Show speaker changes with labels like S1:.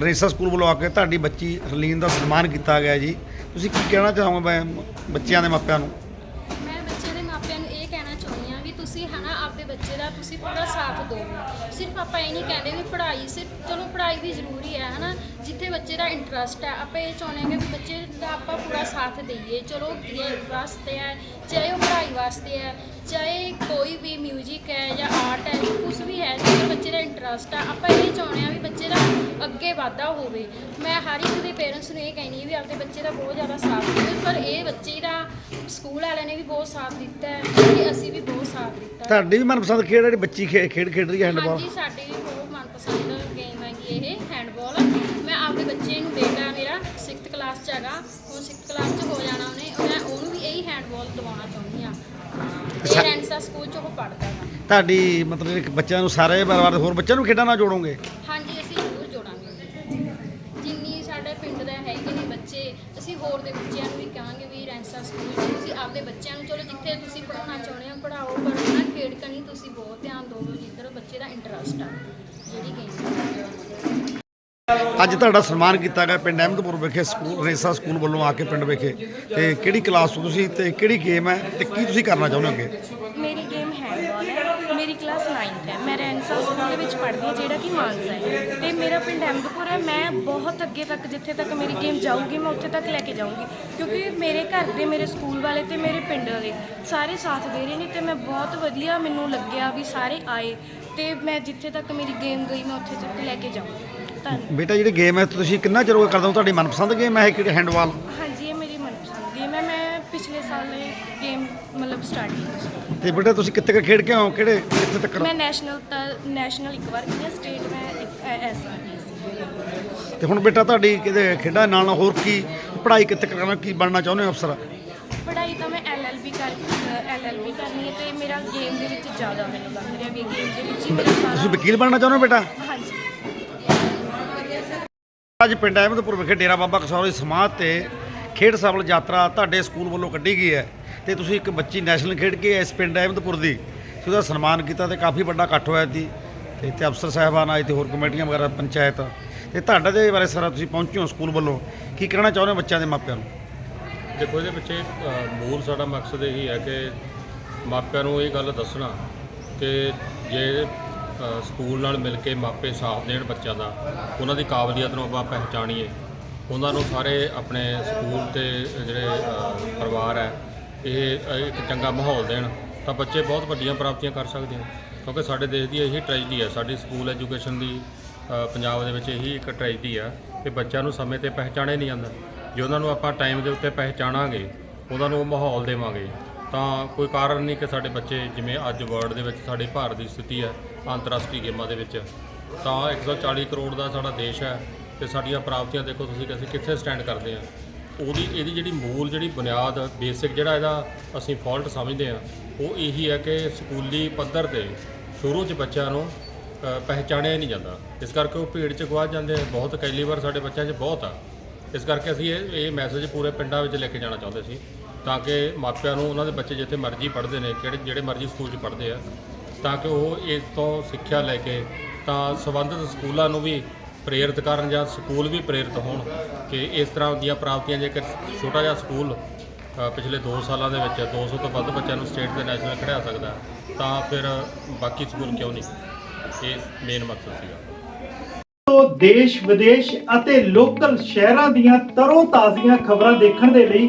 S1: ਰੇਸਾ school ਵੱਲੋਂ ਆ ਕੇ ਤੁਹਾਡੀ ਬੱਚੀ ਹਰਲੀਨ ਦਾ ਸਨਮਾਨ ਕੀਤਾ ਗਿਆ ਜੀ। ਤੁਸੀਂ ਕੀ ਕਹਿਣਾ ਚਾਹੋਗੇ ਬ- ਬੱਚਿਆਂ ਦੇ ਮਾਪਿਆਂ ਨੂੰ?
S2: ਮੈਂ ਬੱਚੇ ਦੇ ਮਾਪਿਆਂ ਨੂੰ ਇਹ ਕਹਿਣਾ ਚਾਹੁੰਦੀ ਹਾਂ ਵੀ ਤੁਸੀਂ ਹਨਾ ਆਪਦੇ ਬੱਚੇ ਦਾ ਤੁਸੀਂ ਪੂਰਾ ਸਾਥ ਦਿਓ। ਸਿਰਫ ਆਪਾਂ ਇਹ ਨਹੀਂ ਕਹਿੰਦੇ ਵੀ ਪੜ੍ਹਾਈ ਸਿਰਫ ਚਲੋ ਪੜ੍ਹਾਈ ਵੀ ਜ਼ਰੂਰੀ ਹੈ ਹਨਾ, ਜਿੱਥੇ ਬੱਚੇ ਦਾ ਇੰਟਰਸਟ ਹੈ, ਆਪਾਂ ਇਹ ਚਾਹੁੰਦੇ ਹਾਂ ਕਿ ਵੀ ਬੱਚੇ ਦਾ ਆਪਾਂ ਪੂਰਾ ਸਾਥ ਦਈਏ। ਚਲੋ ਗੇਮ ਵਾਸਤੇ ਹੈ, ਚਾਹੇ ਉਹ ਪੜ੍ਹਾਈ ਵਾਸਤੇ ਹੈ, ਚਾਹੇ ਕੋਈ ਵੀ ਇੰਟਰਸਟ ਆ। ਆਪਾਂ ਇਹ ਚਾਹੁੰਦੇ ਹਾਂ ਵੀ ਬੱਚੇ ਦਾ ਅੱਗੇ ਵਾਧਾ ਹੋਵੇ। ਮੈਂ ਹਰ ਇੱਕ ਦੇ ਪੇਰੈਂਟਸ ਨੂੰ ਇਹ ਕਹਿੰਦੀ ਹਾਂ ਵੀ ਆਪਦੇ ਬੱਚੇ ਦਾ ਬਹੁਤ ਜ਼ਿਆਦਾ ਸਾਥ ਦਿਓ ਪਰ ਇਹ ਬੱਚੇ ਦਾ ਸਕੂਲ ਵਾਲਿਆਂ ਨੇ ਵੀ ਬਹੁਤ ਸਾਥ ਦਿੱਤਾ ਹੈ ਤੇ ਅਸੀਂ ਵੀ ਬਹੁਤ ਸਾਥ ਦਿੱਤਾ ਹੈ।
S1: ਤੁਹਾਡੀ ਵੀ ਮਨਪਸੰਦ ਖੇਡ ਜਿਹੜੀ ਬੱਚੀ ਖੇ- ਖੇਡ ਖੇਡ ਰਹੀ ਹੈ ਹੈਂਡਬਾਲ
S2: ਹਾਂਜੀ ਸਾਡੀ ਵੀ ਬਹੁਤ ਮਨਪਸੰਦ ਗੇਮ ਹੈਗੀ ਇਹ ਹੈਂਡਬਾਲ ਮੈਂ ਆਪਦੇ ਬੱਚੇ ਨੂੰ ਬੇਟਾ ਮੇਰਾ 6th ਕਲਾਸ 'ਚ ਹੈਗਾ। ਹੁਣ 6th ਕਲਾਸ 'ਚ ਹੋ ਜਾਣਾ ਉਹਨੇ। ਮੈਂ ਉਹਨੂੰ ਵੀ ਇਹੀ ਹੈਂਡਬਾਲ ਦਿਵਾਉਣਾ ਚਾਹੁੰਦੀ ਆ ਇਹ ਰੈਂਸਾ ਸਕੂਲ 'ਚ ਉਹ ਪੜ੍ਹਦਾ। ਵਾ
S1: ਤੁਹਾਡੀ ਮਤਲਬ ਇੱਕ ਬੱਚਿਆਂ ਨੂੰ ਸਾਰੇ ਪਰਿਵਾਰ ਦੇ ਹੋਰ ਬੱਚਿਆਂ ਨੂੰ ਖੇਡਾਂ ਨਾਲ ਜੋੜੋਗੇ?
S2: ਹਾਂਜੀ, ਅਸੀਂ ਜ਼ਰੂਰ ਜੋੜਾਂਗੇ। ਜਿੰਨੀ ਸਾਡੇ ਪਿੰਡ ਦੇ ਹੈਗੇ ਨੇ ਬੱਚੇ, ਅਸੀਂ ਹੋਰ ਦੇ ਬੱਚਿਆਂ ਨੂੰ ਵੀ ਕਹਾਂਗੇ ਵੀ ਰੈਂਸਾ ਸਕੂਲ 'ਚ ਤੁਸੀਂ ਆਪਦੇ ਬੱਚਿਆਂ ਨੂੰ ਚਲੋ, ਜਿੱਥੇ ਤੁਸੀਂ ਪੜਾਉਣਾ ਚਾਹੁੰਦੇ ਹੋ ਪੜਾਓ ਪਰ ਨਾ ਖੇਡ ਕਣੀ ਤੁਸੀਂ ਬਹੁਤ ਧਿਆਨ ਦਿਓ, ਜਿੱਧਰ ਬੱਚੇ ਦਾ ਇੰਟਰਸਟ ਆ। ਜਿਹੜੀ ਗੇਮ
S1: ਅੱਜ ਤੁਹਾਡਾ ਸਨਮਾਨ ਕੀਤਾ ਗਿਆ ਪਿੰਡ ਅਹਿਮਦਪੁਰ ਵਿਖੇ ਸਕੂਲ, ਰੇਸਾ ਸਕੂਲ ਵੱਲੋਂ ਆ ਕੇ ਪਿੰਡ ਵਿਖੇ। ਤੇ ਕਿਹੜੀ ਕਲਾਸ ਤੋਂ ਤੁਸੀਂ ਤੇ ਕਿਹੜੀ ਗੇਮ ਹੈ ਤੇ ਕੀ ਤੁਸੀਂ ਕਰਨਾ ਚਾਹੁੰਦੇ ਹੋ ਅੱਗੇ?
S3: ਮੇਰੀ ਗੇਮ ਹੈਂਡਬਾਲ ਹੈ। ਮੇਰੀ ਕਲਾਸ 9th ਹੈ। ਮੈਂ ਰੈਂਸਾ ਸਕੂਲ ਦੇ ਵਿੱਚ ਪੜ੍ਹਦੀ ਹਾਂ, ਜਿਹੜਾ ਕਿ ਮਾਨਸਾ ਹੈ। ਤੇ ਮੇਰਾ ਪਿੰਡ ਅਹਿਮਦਪੁਰ ਹੈ। ਮੈਂ ਬਹੁਤ ਅੱਗੇ ਤੱਕ, ਜਿੱਥੇ ਤੱਕ ਮੇਰੀ ਗੇਮ ਜਾਊਗੀ, ਮੈਂ ਉੱਥੇ ਤੱਕ ਲੈ ਕੇ ਜਾਊਂਗੀ। ਕਿਉਂਕਿ ਮੇਰੇ ਘਰ ਦੇ, ਮੇਰੇ ਸਕੂਲ ਵਾਲੇ ਤੇ ਮੇਰੇ ਪਿੰਡ ਵਾਲੇ ਸਾਰੇ ਸਾਥ ਦੇ ਰਹੇ ਨੇ ਤੇ ਮੈਂ ਬਹੁਤ ਵਧੀਆ ਮੈਨੂੰ ਲੱਗਿਆ ਵੀ ਸਾਰੇ ਆਏ ਤੇ ਮੈਂ ਜਿੱਥੇ ਤੱਕ ਮੇਰੀ ਗੇਮ ਗਈ, ਮੈਂ ਉੱਥੇ ਤੱਕ ਲੈ ਕੇ ਜਾਊਂਗੀ। ਧੰਨਵਾਦ।
S1: ਬੇਟਾ ਜਿਹੜੀ ਗੇਮ ਹੈ ਤੁਸੀਂ ਕਿੰਨਾ ਚਿਰ ਹੋ ਗਿਆ ਕਰਦੇ ਹੋ? ਤੁਹਾਡੀ ਮਨਪਸੰਦ ਗੇਮ ਹੈ ਇਹ ਕਿਹੜੀ ਹੈਂਡਬਾਲ
S3: ਹਾਂਜੀ ਇਹ ਮੇਰੀ ਮਨਪਸੰਦ ਗੇਮ ਹੈ। ਮੈਂ ਪਿਛਲੇ ਸਾਲ ਇਹ ਗੇਮ ਮਤਲਬ ਸਟਾਰਟ ਕੀਤੀ ਸੀ।
S1: ਤੇ ਬੇਟਾ ਤੁਸੀਂ ਕਿੱਥੇ ਖੇਡ ਕੇ ਆਓ ਕਿਹੜੇ ਕਿੱਥੇ ਤੱਕ
S3: ਮੈਂ ਨੈਸ਼ਨਲ ਤਾਂ ਨੈਸ਼ਨਲ ਇੱਕ ਵਾਰ ਕੀਤੀ ਸਟੇਟ ਮੈਂ ਐਸ ਸੀ।
S1: ਤੇ ਹੁਣ ਬੇਟਾ ਤੁਹਾਡੀ ਕਿਤੇ ਖੇਡਾਂ ਨਾਲ ਨਾਲ ਹੋਰ ਕੀ ਪੜ੍ਹਾਈ ਕਿੱਥੇ ਕਰਨਾ ਕੀ ਬਣਨਾ ਚਾਹੁੰਦੇ ਹੋ ਅਫਸਰ?
S3: ਪੜ੍ਹਾਈ ਤਾਂ ਮੈਂ ਐਲ ਐਲ ਬੀ ਕਰ ਐਲ ਐਲ ਬੀ ਕਰਨੀ ਹੈ ਤੇ ਮੇਰਾ ਗੇਮ ਦੇ ਵਿੱਚ ਜ਼ਿਆਦਾ ਮੈਨੂੰ ਲੱਗ ਰਿਹਾ ਵੀ ਗੇਮ ਦੇ ਵਿੱਚ ਹੀ ਮੇਰਾ
S1: ਤੁਸੀਂ
S3: ਸਾਰਾ
S1: ਵਕੀਲ ਬਣਨਾ ਚਾਹੁੰਦੇ ਹੋ ਬੇਟਾ?
S3: ਹਾਂਜੀ।
S1: ਅੱਜ ਪਿੰਡ ਅਹਿਮਦਪੁਰ ਵਿਖੇ ਡੇਰਾ ਬਾਬਾ ਕਸੌਰੀ ਸਮਾਧ ਤੇ ਖੇਡ ਸਫਲ ਯਾਤਰਾ ਤੁਹਾਡੇ ਸਕੂਲ ਵੱਲੋਂ ਕੱਢੀ ਗਈ ਹੈ ਤੇ ਤੁਸੀਂ ਇੱਕ ਬੱਚੀ ਨੈਸ਼ਨਲ ਖੇਡ ਕੇ ਇਸ ਪਿੰਡ ਅਹਿਮਦਪੁਰ ਦੀ ਤੇ ਉਹਦਾ ਸਨਮਾਨ ਕੀਤਾ ਤੇ ਕਾਫੀ ਵੱਡਾ ਇਕੱਠ ਹੋਇਆ ਸੀ ਤੇ ਇੱਥੇ ਅਫਸਰ ਸਾਹਿਬਾਨ ਆਏ ਤੇ ਹੋਰ ਕਮੇਟੀਆਂ ਵਗੈਰਾ ਪੰਚਾਇਤ ਤੇ ਤੁਹਾਡਾ ਦੇ ਬਾਰੇ ਸਾਰਾ ਤੁਸੀਂ ਪਹੁੰਚੇ ਹੋ ਸਕੂਲ ਵੱਲੋਂ। ਕੀ ਕਹਿਣਾ ਚਾਹੁੰਦੇ ਹੋ ਬੱਚਿਆਂ ਦੇ ਮਾਪਿਆਂ ਨੂੰ?
S4: ਦੇਖੋ ਇਹਦੇ ਵਿੱਚ ਅ, ਮੂਲ ਸਾਡਾ ਮਕਸਦ ਇਹੀ ਹੈ ਕਿ ਮਾਪਿਆਂ ਨੂੰ ਇਹ ਗੱਲ ਦੱਸਣਾ ਕਿ ਜੇ ਸਕੂਲ ਨਾਲ ਮਿਲ ਕੇ ਮਾਪੇ ਸਾਥ ਦੇਣ ਬੱਚਿਆਂ ਦਾ, ਉਹਨਾਂ ਦੀ ਕਾਬਲੀਅਤ ਨੂੰ ਆਪਾਂ ਪਹਿਚਾਣੀਏ। ਉਹਨਾਂ ਨੂੰ ਸਾਰੇ ਆਪਣੇ ਸਕੂਲ ਤੇ ਜਿਹੜੇ ਪਰਿਵਾਰ ਹੈ, ਇਹ ਇੱਕ ਚੰਗਾ ਮਾਹੌਲ ਦੇਣ, ਤਾਂ ਬੱਚੇ ਬਹੁਤ ਵੱਡੀਆਂ ਪ੍ਰਾਪਤੀਆਂ ਕਰ ਸਕਦੇ ਹਨ। ਕਿਉਂਕਿ ਸਾਡੇ ਦੇਸ਼ ਦੀ ਇਹੀ ਟ੍ਰੈਜਡੀ ਹੈ, ਸਾਡੀ ਸਕੂਲ ਐਜੂਕੇਸ਼ਨ ਦੀ ਪੰਜਾਬ ਦੇ ਵਿੱਚ ਇਹੀ ਇੱਕ ਟ੍ਰੈਜਡੀ ਆ ਕਿ ਬੱਚਿਆਂ ਨੂੰ ਸਮੇਂ ਤੇ ਪਹਿਚਾਣਿਆ ਨਹੀਂ ਜਾਂਦਾ। ਜੇ ਉਹਨਾਂ ਨੂੰ ਆਪਾਂ ਟਾਈਮ ਦੇ ਉੱਤੇ ਪਹਿਚਾਣਾਂਗੇ, ਉਹਨਾਂ ਨੂੰ ਉਹ ਮਾਹੌਲ ਦੇਵਾਂਗੇ। ਤਾਂ ਕੋਈ ਕਾਰਨ ਨਹੀਂ ਕਿ ਸਾਡੇ ਬੱਚੇ ਜਿਵੇਂ ਅੱਜ ਵਰਲਡ ਦੇ ਵਿੱਚ ਸਾਡੇ ਭਾਰਤ ਦੀ ਸਥਿਤੀ ਹੈ, ਅੰਤਰਰਾਸ਼ਟਰੀ ਗੇਮਾਂ ਦੇ ਵਿੱਚ। ਤਾਂ 140 ਕਰੋੜ ਦਾ ਸਾਡਾ ਦੇਸ਼ ਹੈ ਤੇ ਸਾਡੀਆਂ ਪ੍ਰਾਪਤੀਆਂ ਦੇਖੋ ਤੁਸੀਂ ਕਿ ਅਸੀਂ ਕਿੱਥੇ ਸਟੈਂਡ ਕਰਦੇ ਹਾਂ। ਉਹਦੀ, ਇਹਦੀ ਜਿਹੜੀ ਮੂਲ ਜਿਹੜੀ ਬੁਨਿਆਦ ਬੇਸਿਕ ਜਿਹੜਾ ਇਹਦਾ ਅਸੀਂ ਫਾਲਟ ਸਮਝਦੇ ਹਾਂ, ਉਹ ਇਹੀ ਹੈ ਕਿ ਸਕੂਲੀ ਪੱਧਰ ਤੇ ਸ਼ੁਰੂ 'ਚ ਬੱਚਿਆਂ ਨੂੰ ਪਹਿਚਾਣਿਆ ਹੀ ਨਹੀਂ ਜਾਂਦਾ। ਇਸ ਕਰਕੇ ਉਹ ਭੀੜ 'ਚ ਗਵਾਚ ਜਾਂਦੇ ਆ। ਬਹੁਤ ਵਾਰ ਸਾਡੇ ਬੱਚਿਆਂ 'ਚ ਬਹੁਤ ਆ। ਇਸ ਕਰਕੇ ਅਸੀਂ ਇਹ ਇਹ ਮੈਸੇਜ ਪੂਰੇ ਪਿੰਡਾਂ ਵਿੱਚ ਲੈ ਕੇ ਜਾਣਾ ਚਾਹੁੰਦੇ ਸੀ। ਤਾਂ ਕਿ ਮਾਪਿਆਂ ਨੂੰ ਉਹਨਾਂ ਦੇ ਬੱਚੇ ਜਿੱਥੇ ਮਰਜ਼ੀ ਪੜ੍ਹਦੇ ਨੇ, ਕਿਹੜੇ, ਜਿਹੜੇ ਮਰਜ਼ੀ ਸਕੂਲ 'ਚ ਪੜ੍ਹਦੇ ਆ, ਤਾਂ ਕਿ ਉਹ ਇਸ ਤੋਂ ਸਿੱਖਿਆ ਲੈ ਕੇ ਤਾਂ ਸੰਬੰਧਿਤ ਸਕੂਲਾਂ ਨੂੰ ਵੀ ਪ੍ਰੇਰਿਤ ਕਰਨ ਜਾਂ ਸਕੂਲ ਵੀ ਪ੍ਰੇਰਿਤ ਹੋਣ ਕਿ ਇਸ ਤਰ੍ਹਾਂ ਦੀਆਂ ਪ੍ਰਾਪਤੀਆਂ ਜੇਕਰ ਛੋਟਾ ਜਿਹਾ ਸਕੂਲ ਪਿਛਲੇ 2 ਸਾਲਾਂ ਦੇ ਵਿੱਚ 200 ਤੋਂ ਵੱਧ ਬੱਚਿਆਂ ਨੂੰ ਸਟੇਟ ਤੇ ਨੈਸ਼ਨਲ ਖਿਡਾ ਸਕਦਾ, ਤਾਂ ਫਿਰ ਬਾਕੀ ਸਕੂਲ ਕਿਉਂ ਨਹੀਂ? ਇਹ ਮੇਨ ਮਕਸਦ ਸੀਗਾ।
S5: ਤੋਂ ਦੇਸ਼, ਵਿਦੇਸ਼ ਅਤੇ ਲੋਕਲ ਸ਼ਹਿਰਾਂ ਦੀਆਂ ਤਰੋ ਤਾਜ਼ੀਆਂ ਖਬਰਾਂ ਦੇਖਣ ਦੇ ਲਈ